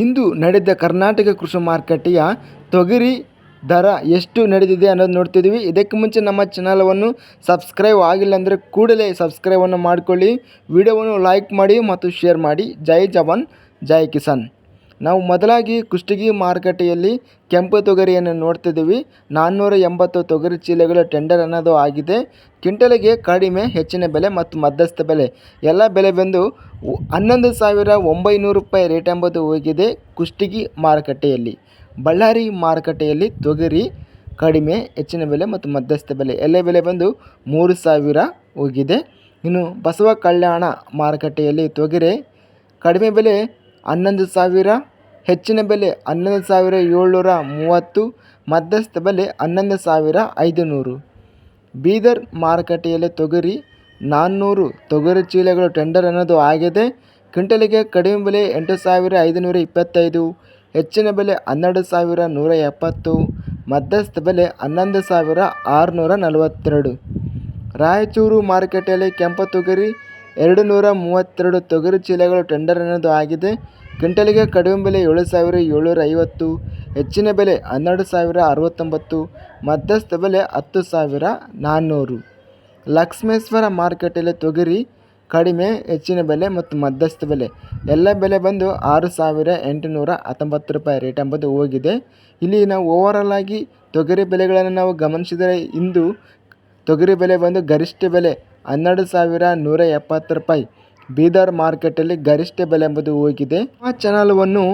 ಇಂದು ನಡೆದ ಕರ್ನಾಟಕ ಕೃಷಿ ಮಾರುಕಟ್ಟೆಯ ತೊಗರಿ ದರ ಎಷ್ಟು ನಡೆದಿದೆ ಅನ್ನೋದು ನೋಡ್ತಿದ್ದೀವಿ. ಇದಕ್ಕೆ ಮುಂಚೆ ನಮ್ಮ ಚಾನಲವನ್ನು ಸಬ್ಸ್ಕ್ರೈಬ್ ಆಗಿಲ್ಲ ಅಂದರೆ ಕೂಡಲೇ ಸಬ್ಸ್ಕ್ರೈಬನ್ನು ಮಾಡಿಕೊಳ್ಳಿ. ವಿಡಿಯೋವನ್ನು ಲೈಕ್ ಮಾಡಿ ಮತ್ತು ಶೇರ್ ಮಾಡಿ. ಜೈ ಜವಾನ್, ಜೈ ಕಿಸಾನ್. ನಾವು ಮೊದಲಾಗಿ ಕುಷ್ಟಗಿ ಮಾರುಕಟ್ಟೆಯಲ್ಲಿ ಕೆಂಪು ತೊಗರಿಯನ್ನು ನೋಡ್ತಿದ್ದೀವಿ. ನಾನ್ನೂರ ಎಂಬತ್ತು ತೊಗರಿ ಚೀಲಗಳ ಟೆಂಡರ್ ಅನ್ನೋದು ಆಗಿದೆ. ಕ್ವಿಂಟಲಿಗೆ ಕಡಿಮೆ, ಹೆಚ್ಚಿನ ಬೆಲೆ ಮತ್ತು ಮಧ್ಯಸ್ಥ ಬೆಲೆ. ಎಲ್ಲ ಬೆಲೆ ಬಂದು ಹನ್ನೊಂದು ಸಾವಿರ ಒಂಬೈನೂರು ರೂಪಾಯಿ ರೇಟ್ ಎಂಬುದು ಹೋಗಿದೆ ಕುಷ್ಟಗಿ ಮಾರುಕಟ್ಟೆಯಲ್ಲಿ. ಬಳ್ಳಾರಿ ಮಾರುಕಟ್ಟೆಯಲ್ಲಿ ತೊಗರಿ ಕಡಿಮೆ, ಹೆಚ್ಚಿನ ಬೆಲೆ ಮತ್ತು ಮಧ್ಯಸ್ಥ ಬೆಲೆ. ಎಲ್ಲ ಬೆಲೆ ಬಂದು ಮೂರು ಸಾವಿರ ಹೋಗಿದೆ. ಇನ್ನು ಬಸವ ಕಲ್ಯಾಣ ಮಾರುಕಟ್ಟೆಯಲ್ಲಿ ತೊಗರಿ ಕಡಿಮೆ ಬೆಲೆ ಹನ್ನೊಂದು ಸಾವಿರ ಹೆಚ್ಚಿನ ಬೆಲೆ ಹನ್ನೊಂದು ಸಾವಿರ ಏಳ್ನೂರ ಮೂವತ್ತು, ಮಧ್ಯಸ್ಥ ಬೆಲೆ ಹನ್ನೊಂದು ಸಾವಿರ ಐದು ನೂರು ಬೀದರ್ ಮಾರುಕಟ್ಟೆಯಲ್ಲಿ ತೊಗರಿ ನಾನ್ನೂರು. ತೊಗರಿ ಚೀಲಗಳು ಟೆಂಡರ್ ಅನ್ನೋದು ಆಗಿದೆ. ಕ್ವಿಂಟಲಿಗೆ ಕಡಿಮೆ ಬೆಲೆ ಎಂಟು ಸಾವಿರ ಐದುನೂರ ಇಪ್ಪತ್ತೈದು, ಹೆಚ್ಚಿನ ಬೆಲೆ ಹನ್ನೆರಡು ಸಾವಿರ ನೂರ ಎಪ್ಪತ್ತು, ಮಧ್ಯಸ್ಥ ಬೆಲೆ ಹನ್ನೊಂದು ಸಾವಿರ ಆರುನೂರ ನಲವತ್ತೆರಡು. ರಾಯಚೂರು ಮಾರುಕಟ್ಟೆಯಲ್ಲಿ ಕೆಂಪು ತೊಗರಿ, ಎರಡು ನೂರ ಮೂವತ್ತೆರಡು ತೊಗರಿ ಚೀಲಗಳು ಟೆಂಡರ್ ಅನ್ನೋದು ಆಗಿದೆ. ಕ್ವಿಂಟಲಿಗೆ ಕಡಿಮೆ ಬೆಲೆ ಏಳು ಸಾವಿರ ಏಳ್ನೂರ ಐವತ್ತು, ಹೆಚ್ಚಿನ ಬೆಲೆ ಹನ್ನೆರಡು ಸಾವಿರ ಅರವತ್ತೊಂಬತ್ತು, ಮಧ್ಯಸ್ಥ ಬೆಲೆ ಹತ್ತು ಸಾವಿರ ನಾನ್ನೂರು. ಲಕ್ಷ್ಮೇಶ್ವರ ಮಾರುಕಟ್ಟೆಯಲ್ಲಿ ತೊಗರಿ ಕಡಿಮೆ, ಹೆಚ್ಚಿನ ಬೆಲೆ ಮತ್ತು ಮಧ್ಯಸ್ಥ ಬೆಲೆ. ಎಲ್ಲ ಬೆಲೆ ಬಂದು ಆರು ಸಾವಿರ ಎಂಟುನೂರ ಹತ್ತೊಂಬತ್ತು ರೂಪಾಯಿ ರೇಟ್ ಎಂಬುದು ಹೋಗಿದೆ. ಇಲ್ಲಿ ನಾವು ಓವರಾಲ್ ಆಗಿ ತೊಗರಿ ಬೆಲೆಗಳನ್ನು ನಾವು ಗಮನಿಸಿದರೆ ಇಂದು ತೊಗರಿ ಬೆಲೆ ಬಂದು ಗರಿಷ್ಠ ಬೆಲೆ ಹನ್ನೆರಡು ಸಾವಿರ ನೂರ ಎಪ್ಪತ್ತು ರೂಪಾಯಿ. ಬೀದರ್ ಮಾರ್ಕೆಟಲ್ಲಿ ಗರಿಷ್ಠ ಬೆಲೆ ಎಂಬುದು ಹೋಗಿದೆ. ಆ ಚಾನಲವನ್ನು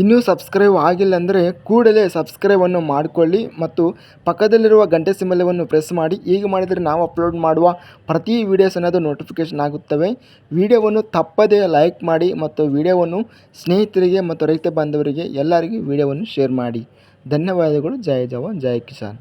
ಇನ್ನೂ ಸಬ್ಸ್ಕ್ರೈಬ್ ಆಗಿಲ್ಲ ಅಂದರೆ ಕೂಡಲೇ ಸಬ್ಸ್ಕ್ರೈಬನ್ನು ಮಾಡಿಕೊಳ್ಳಿ ಮತ್ತು ಪಕ್ಕದಲ್ಲಿರುವ ಗಂಟೆ ಸಿಂಬಲವನ್ನು ಪ್ರೆಸ್ ಮಾಡಿ. ಹೀಗೆ ಮಾಡಿದರೆ ನಾವು ಅಪ್ಲೋಡ್ ಮಾಡುವ ಪ್ರತಿ ವೀಡಿಯೋಸ್ ಅನ್ನೋದು ನೋಟಿಫಿಕೇಷನ್ ಆಗುತ್ತವೆ. ವಿಡಿಯೋವನ್ನು ತಪ್ಪದೇ ಲೈಕ್ ಮಾಡಿ ಮತ್ತು ವಿಡಿಯೋವನ್ನು ಸ್ನೇಹಿತರಿಗೆ ಮತ್ತು ರೈತ ಬಾಂಧವರಿಗೆ ಎಲ್ಲರಿಗೂ ವಿಡಿಯೋವನ್ನು ಶೇರ್ ಮಾಡಿ. ಧನ್ಯವಾದಗಳು. ಜಯ ಜವಾನ್ ಜಯ ಕಿಸಾನ್.